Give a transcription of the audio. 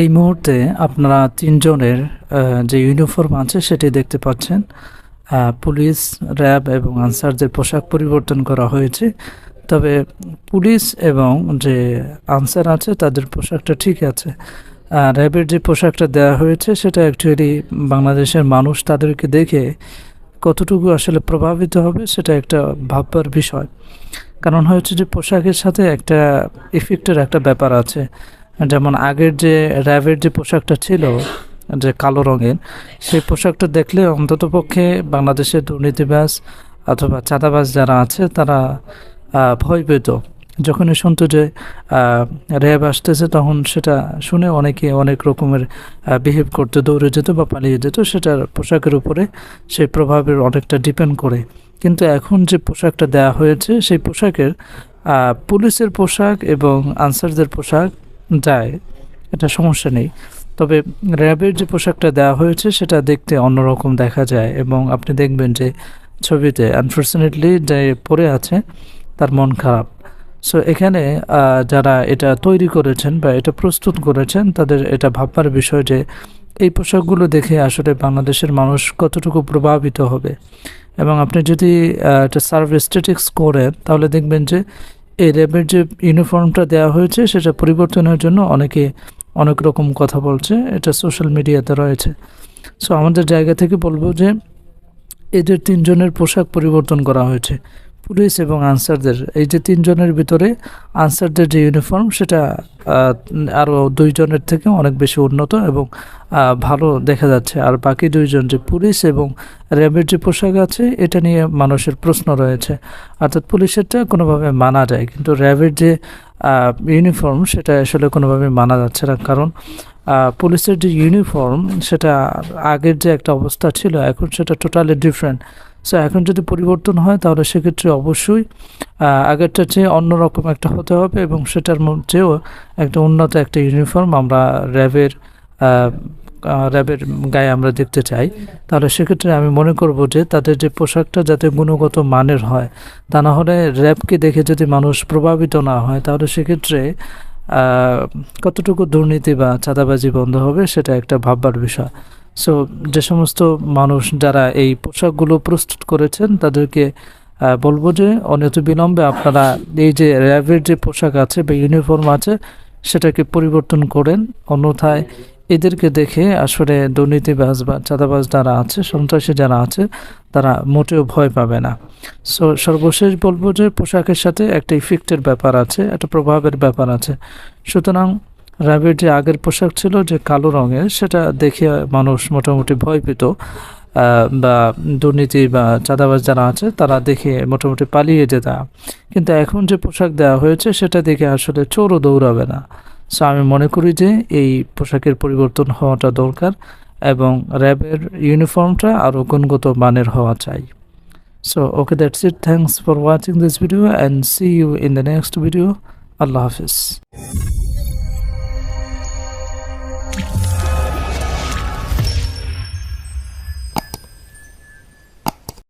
এই মুহূর্তে আপনারা তিনজনের যে ইউনিফর্ম আছে সেটি দেখতে পাচ্ছেন। পুলিশ, র্যাব এবং আনসারদের পোশাক পরিবর্তন করা হয়েছে। তবে পুলিশ এবং যে আনসার আছে তাদের পোশাকটা ঠিক আছে। র্যাবের যে পোশাকটা দেওয়া হয়েছে সেটা অ্যাকচুয়ালি বাংলাদেশের মানুষ তাদেরকে দেখে কতটুকু আসলে প্রভাবিত হবে সেটা একটা ভাববার বিষয়। কারণ হচ্ছে যে পোশাকের সাথে একটা ইফেক্টের একটা ব্যাপার আছে। যেমন আগের যে র্যাবের যে পোশাকটা ছিল, যে কালো রঙের, সেই পোশাকটা দেখলে অন্ততপক্ষে বাংলাদেশের দুর্নীতিবাজ অথবা চাঁদাবাজ যারা আছে, তারা ভয় পেত। যখনই শুনতো যে র্যাব আসতেছে, তখন সেটা শুনে অনেকে অনেক রকমের বিহেভ করতে, দৌড়ে যেত বা পালিয়ে যেত, সেটার পোশাকের উপরে সেই প্রভাবের অনেকটা ডিপেন্ড করে। কিন্তু এখন যে পোশাকটা দেওয়া হয়েছে, সেই পোশাকের পুলিশের পোশাক এবং আনসারদের পোশাক যায়, এটা সমস্যা নেই। তবে র্যাবের যে পোশাকটা দেওয়া হয়েছে, সেটা দেখতে অন্যরকম দেখা যায় এবং আপনি দেখবেন যে ছবিতে আনফর্চুনেটলি যে পড়ে আছে, তার মন খারাপ। সো এখানে যারা এটা তৈরি করেছেন বা এটা প্রস্তুত করেছেন, তাদের এটা ভাববার বিষয় যে এই পোশাকগুলো দেখে আসলে বাংলাদেশের মানুষ কতটুকু প্রভাবিত হবে। এবং আপনি যদি এটা সার্ভ স্ট্যাটিক্স করেন, তাহলে দেখবেন যে এই র্যাবের যে ইউনিফর্মটা দেওয়া হয়েছে, সেটা পরিবর্তনের জন্য অনেকে অনেক রকম কথা বলছে। এটা সোশ্যাল মিডিয়াতে রয়েছে। সো আমাদের জায়গা থেকে বলব যে, এদের তিনজনের পোশাক পরিবর্তন করা হয়েছে। পুলিশ এবং আনসারদের, এই যে তিনজনের ভিতরে আনসারদের যে ইউনিফর্ম সেটা আরও দুইজনের থেকে অনেক বেশি উন্নত এবং ভালো দেখা যাচ্ছে। আর বাকি দুইজন যে পুলিশ এবং র্যাবের যে পোশাক আছে, এটা নিয়ে মানুষের প্রশ্ন রয়েছে। অর্থাৎ পুলিশেরটা কোনোভাবে মানা যায়, কিন্তু র্যাবের যে ইউনিফর্ম সেটা আসলে কোনোভাবে মানা যাচ্ছে না। কারণ পুলিশের যে ইউনিফর্ম, সেটা আগের যে একটা অবস্থা ছিল, এখন সেটা টোটালি ডিফারেন্ট সো এখন যদি পরিবর্তন হয়, তাহলে সেক্ষেত্রে অবশ্যই আগেরটার চেয়ে অন্যরকম একটা হতে হবে এবং সেটার মধ্যেও একটা উন্নত একটা ইউনিফর্ম আমরা র্যাবের র্যাবের গায়ে আমরা দেখতে চাই। তাহলে সেক্ষেত্রে আমি মনে করব যে তাদের যে পোশাকটা যাতে গুণগত মানের হয়, তা না হলে র্যাবকে দেখে যদি মানুষ প্রভাবিত না হয়, তাহলে সেক্ষেত্রে কতটুকু দুর্নীতি বা চাঁদাবাজি বন্ধ হবে সেটা একটা ভাববার বিষয়। সো যে সমস্ত মানুষ যারা এই পোশাকগুলো প্রস্তুত করেছেন, তাদেরকে বলব যে বিলম্বে আপনারা এই যে র্যাবের যে পোশাক আছে বা ইউনিফর্ম আছে, সেটাকে পরিবর্তন করেন। অন্যথায় এদেরকে দেখে আসলে দুর্নীতিবাজ বা চাঁদাবাজ যারা আছে, সন্ত্রাসী যারা আছে, তারা মোটেও ভয় পাবে না। সো সর্বশেষ বলব যে পোশাকের সাথে একটা ইফেক্টের ব্যাপার আছে, একটা প্রভাবের ব্যাপার আছে। সুতরাং র্যাবের যে আগের পোশাক ছিল যে কালো রঙের, সেটা দেখে মানুষ মোটামুটি ভয় পেত বা দুর্নীতি বা চাঁদাবাজ যারা আছে, তারা দেখে মোটামুটি পালিয়ে যেত। কিন্তু এখন যে পোশাক দেওয়া হয়েছে, সেটা দেখে আসলে চোরও দৌড়াবে না। সো আমি মনে করি যে এই পোশাকের পরিবর্তন হওয়াটা দরকার এবং র্যাবের ইউনিফর্মটা আরও গুণগত মানের হওয়া চাই। So okay that's it thanks for watching this video and see you in the next video Allah Hafiz.